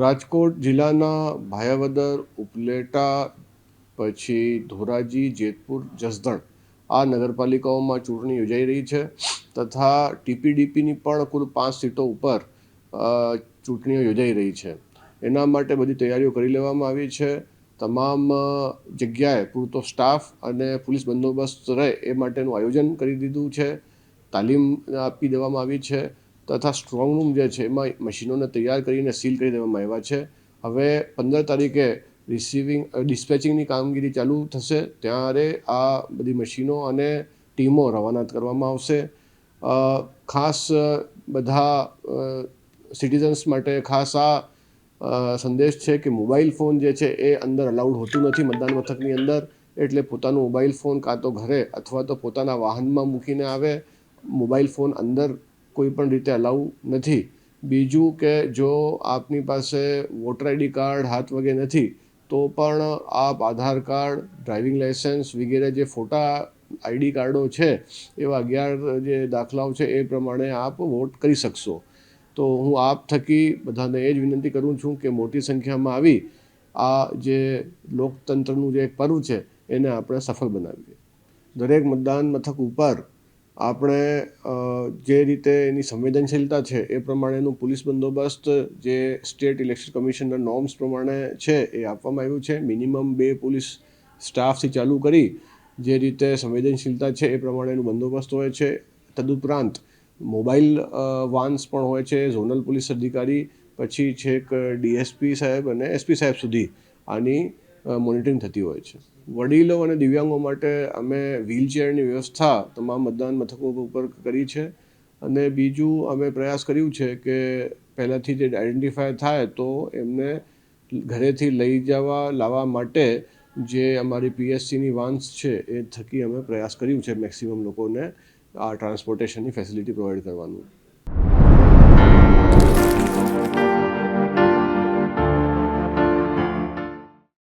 રાજકોટ જિલ્લાના ભાયાવદર, ઉપલેટા, પછી ધોરાજી, જેતપુર, જસદણ આ નગરપાલિકાઓમાં ચૂંટણી યોજાઈ રહી છે તથા ટીપીડીપીની પણ કુલ પાંચ સીટો ઉપર ચૂંટણીઓ યોજાઈ રહી છે. એના માટે બધી તૈયારીઓ કરી લેવામાં આવી છે. તમામ જગ્યાએ પૂરતો સ્ટાફ અને પોલીસ બંદોબસ્ત રહે એ માટેનું આયોજન કરી દીધું છે. તાલીમ આપી દેવામાં આવી છે. તથા સ્ટ્રોંગ રૂમ જે છે, એમાં મશીનોને તૈયાર કરીને સીલ કરી દેવામાં આવ્યા છે. હવે પંદર તારીખે રિસીવિંગ ડિસ્પેચિંગની કામગીરી ચાલુ થશે, ત્યારે આ બધી મશીનો અને ટીમો રવાના કરવામાં આવશે. ખાસ બધા સિટીઝન્સ માટે ખાસ આ સંદેશ છે કે મોબાઈલ ફોન જે છે, એ અંદર અલાઉડ હોતું નથી મતદાન મથકની અંદર, એટલે પોતાનો મોબાઈલ ફોન કાં તો ઘરે અથવા તો પોતાના વાહનમાં મૂકીને આવે મોબાઈલ ફોન અંદર કોઈ પણ રીતે અલાઉ નથી. બીજું કે જો આપની પાસે વોટર આઈડી કાર્ડ હાથ વગે નથી, તો પણ આપ આધાર કાર્ડ ડ્રાઇવિંગ લાઇસન્સ વગેરે જે ફોટા આઈડી કાર્ડો છે, એવા અગિયાર જે દાખલાઓ છે, એ પ્રમાણે આપ વોટ કરી શકશો. તો હું આપ થકી બધાને એ જ વિનંતી કરું છું કે મોટી સંખ્યામાં આવી આ જે લોકતંત્રનું જે એક પર્વ છે, એને આપણે સફળ બનાવીએ. દરેક મતદાન મથક ઉપર આપણે જે રીતે એની સંવેદનશીલતા છે એ પ્રમાણેનું પોલીસ બંદોબસ્ત, જે સ્ટેટ ઇલેક્શન કમિશનના નોર્મ્સ પ્રમાણે છે એ આપવામાં આવ્યું છે. મિનિમમ બે પોલીસ સ્ટાફથી ચાલુ કરી જે રીતે સંવેદનશીલતા છે એ પ્રમાણેનું બંદોબસ્ત હોય છે. તદુપરાંત મોબાઈલ વાન્સ પણ હોય છે, ઝોનલ પોલીસ અધિકારી, પછી છેક ડીએસપી સાહેબ અને એસપી સાહેબ સુધી. આની મોનિટરિંગ થતી હોય છે. વડીલો અને દિવ્યાંગો માટે અમે વ્હીલચેરની વ્યવસ્થા તમામ મતદાન મથકો ઉપર કરી છે અને બીજું અમે પ્રયાસ કર્યું છે કે પહેલાંથી જે આઈડેન્ટિફાય થાય તો એમને ઘરેથી લઈ જવા, લાવવા માટે જે અમારી પીએસસીની વાન્સ છે એ થકી અમે પ્રયાસ કર્યું છે મેક્સિમમ લોકોને આ ટ્રાન્સપોર્ટેશનની ફેસિલિટી પ્રોવાઈડ કરવાનું.